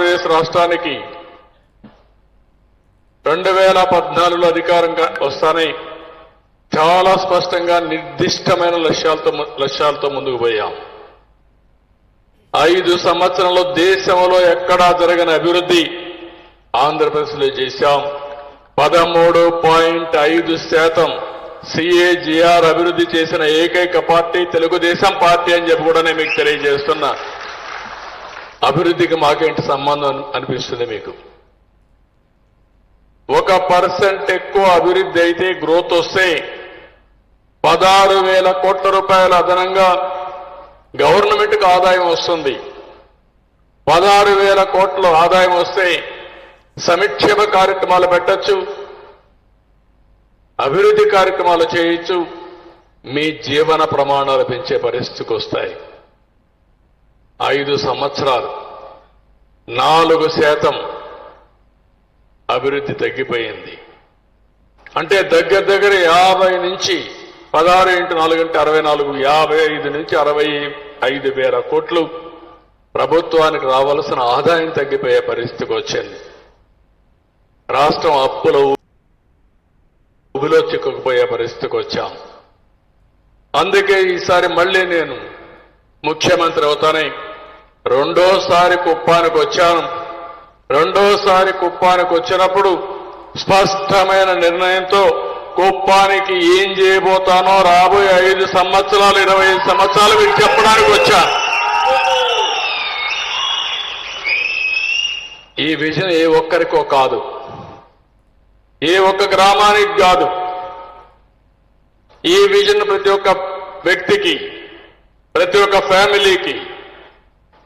ఆంధ్రప్రదేశ్ రాష్ట్రానికి రెండు వేల పద్నాలుగులో అధికారంగా వస్తానని చాలా స్పష్టంగా నిర్దిష్టమైన లక్ష్యాలతో లక్ష్యాలతో ముందుకు పోయాం. ఐదు సంవత్సరంలో దేశంలో ఎక్కడా జరగని అభివృద్ధి ఆంధ్రప్రదేశ్లో చేశాం. పదమూడు పాయింట్ ఐదు శాతం సిఏజిఆర్ అభివృద్ధి చేసిన ఏకైక పార్టీ తెలుగుదేశం పార్టీ అని చెప్పి కూడా నేను మీకు తెలియజేస్తున్నా. అభివృద్ధికి మాకేంటి సంబంధం అనిపిస్తుంది మీకు? ఒక పర్సెంట్ ఎక్కువ అభివృద్ధి అయితే గ్రోత్ వస్తే పదహారు వేల కోట్ల రూపాయల అదనంగా గవర్నమెంట్కి ఆదాయం వస్తుంది. పదహారు వేల కోట్ల ఆదాయం వస్తే సంక్షేమ కార్యక్రమాలు పెట్టచ్చు. అభివృద్ధి కార్యక్రమాలు చేయొచ్చు. మీ జీవన ప్రమాణాలు పెంచే పరిస్థితికి వస్తాయి. ఐదు సంవత్సరాలు నాలుగు శాతం అభివృద్ధి తగ్గిపోయింది. అంటే దగ్గర దగ్గర యాభై నుంచి పదహారు ఇంటూ నాలుగు అంటే అరవై నాలుగు యాభై ఐదు నుంచి అరవై ఐదు వేల కోట్లు ప్రభుత్వానికి రావాల్సిన ఆదాయం తగ్గిపోయే పరిస్థితికి వచ్చింది. రాష్ట్రం అప్పుల ఊబిలో చిక్కుకుపోయే పరిస్థితికి వచ్చాం. అందుకే ఈసారి మళ్ళీ నేను ముఖ్యమంత్రి అవుతానే రెండోసారి కుప్పానికి వచ్చాను. రెండోసారి కుప్పానికి వచ్చినప్పుడు స్పష్టమైన నిర్ణయంతో కుప్పానికి ఏం చేయబోతానో రాబోయే ఐదు సంవత్సరాలు ఇరవై ఐదు సంవత్సరాలు మీకు చెప్పడానికి వచ్చా. ఈ విజన్ ఏ ఒక్కరికో కాదు. ఏ ఒక్క గ్రామానికి కాదు. ఈ విజన్ ప్రతి ఒక్క వ్యక్తికి ప్రతి ఒక్క ఫ్యామిలీకి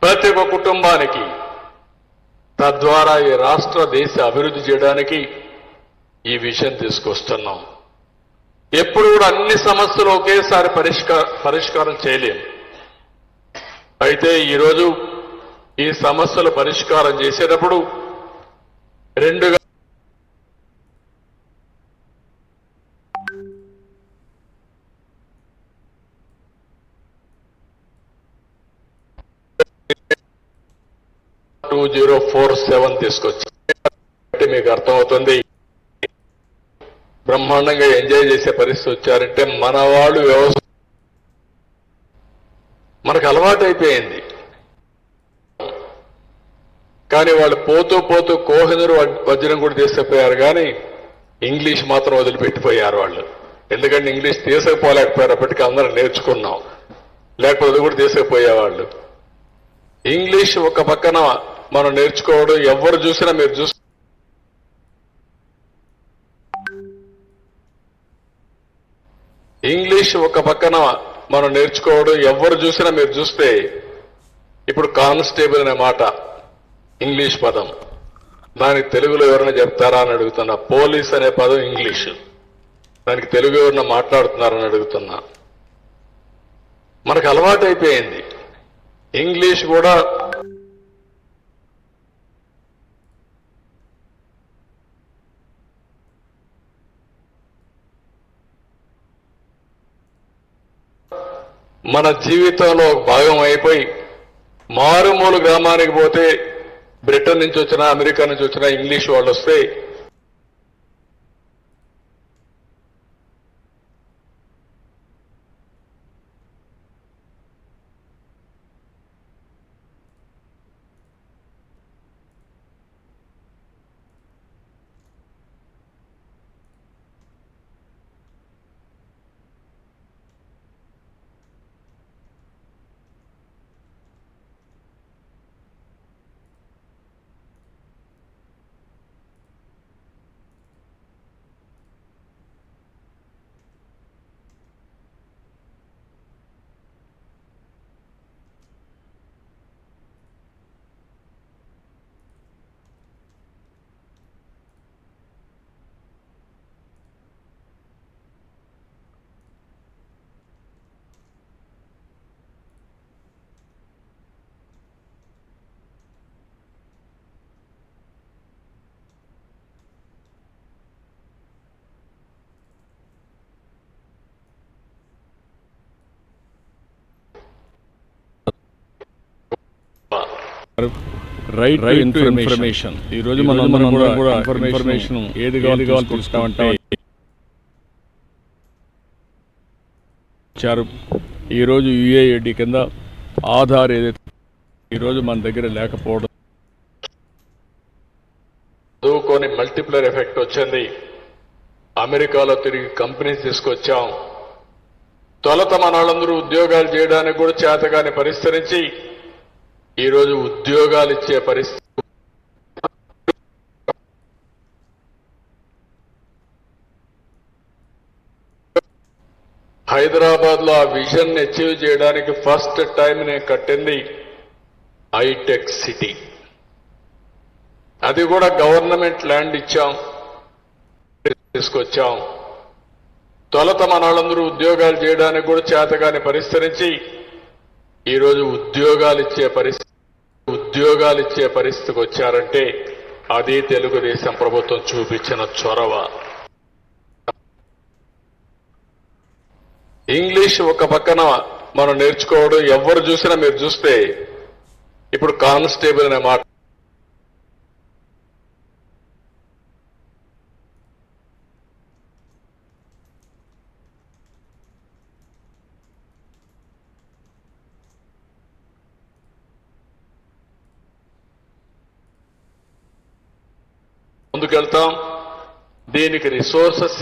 ప్రతి ఒక్క కుటుంబానికి తద్వారా ఈ రాష్ట్ర దేశ అభివృద్ధి చేయడానికి ఈ విషయం తీసుకొస్తున్నాం. ఎప్పుడు కూడా అన్ని సమస్యలు ఒకేసారి పరిష్కార పరిష్కారం చేయలేం. అయితే ఈరోజు ఈ సమస్యలు పరిష్కారం చేసేటప్పుడు రెండుగా టూ జీరో ఫోర్ సెవెన్ తీసుకొచ్చి మీకు అర్థమవుతుంది. బ్రహ్మాండంగా ఎంజాయ్ చేసే పరిస్థితి వచ్చారంటే మన వాళ్ళు వ్యవస్థ మనకు అలవాటు అయిపోయింది. కానీ వాళ్ళు పోతూ పోతూ కోహినూరు వజ్రం కూడా తీసుకుపోయారు కానీ ఇంగ్లీష్ మాత్రం వదిలిపెట్టిపోయారు వాళ్ళు. ఎందుకంటే ఇంగ్లీష్ తీసుకుపోలేకపోయారు అప్పటికీ అందరం నేర్చుకున్నాం. లేకపోతే కూడా తీసుకుపోయేవాళ్ళు ఇంగ్లీష్ ఒక పక్కన మనం నేర్చుకోవడం ఎవరు చూసినా మీరు చూసి ఇంగ్లీష్ ఒక పక్కన మనం నేర్చుకోవడం ఎవరు చూసినా మీరు చూస్తే ఇప్పుడు కానిస్టేబుల్ అనే మాట ఇంగ్లీష్ పదం. దానికి తెలుగులో ఎవరైనా చెప్తారా అని అడుగుతున్నా. పోలీస్ అనే పదం ఇంగ్లీష్. దానికి తెలుగు ఎవరైనా మాట్లాడుతున్నారని అడుగుతున్నా. మనకు అలవాటు అయిపోయింది ఇంగ్లీష్ కూడా మన జీవితంలో ఒక భాగం అయిపోయి మారుమూల గ్రామానికి పోతే బ్రిటన్ నుంచి వచ్చినా అమెరికా నుంచి వచ్చినా ఇంగ్లీష్ వాళ్ళు వస్తే రైట్ రైట్ ఇన్ఫర్మేషన్ ఈ రోజు మనం మనం కూడా ఇన్ఫర్మేషన్ ఏది కావాలి కావాలి ఈరోజు యుఏఐడి కింద ఆధార్ ఏదైతే ఈరోజు మన దగ్గర లేకపోవడం. చదువుకొని మల్టిప్లర్ ఎఫెక్ట్ వచ్చింది. అమెరికాలో తిరిగి కంపెనీస్ తీసుకొచ్చాం. తొలత మనందరూ ఉద్యోగాలు చేయడానికి కూడా చేతగాని పరిష్కరించి ఈరోజు ఉద్యోగాలు ఇచ్చే పరిస్థితి. హైదరాబాద్లో ఆ విజన్ అచీవ్ చేయడానికి ఫస్ట్ టైం నేను కట్టింది హైటెక్ సిటీ. అది కూడా గవర్నమెంట్ ల్యాండ్ ఇచ్చాం. తీసుకొచ్చాం. తొలత మన వాళ్ళందరూ ఉద్యోగాలు చేయడానికి కూడా చేతగాని పరిస్థితి నుంచి ఈరోజు ఉద్యోగాలు ఇచ్చే పరిస్థితి. ఉద్యోగాలు ఇచ్చే పరిస్థితికి వచ్చారంటే అది తెలుగుదేశం ప్రభుత్వం చూపించిన చొరవ. ఇంగ్లీష్ ఒక పక్కన మనం నేర్చుకోవడం ఎవరు చూసినా మీరు చూస్తే ఇప్పుడు కానిస్టేబుల్ అనే మాట ముందుకెళ్తాం దీనికి రిసోర్సెస్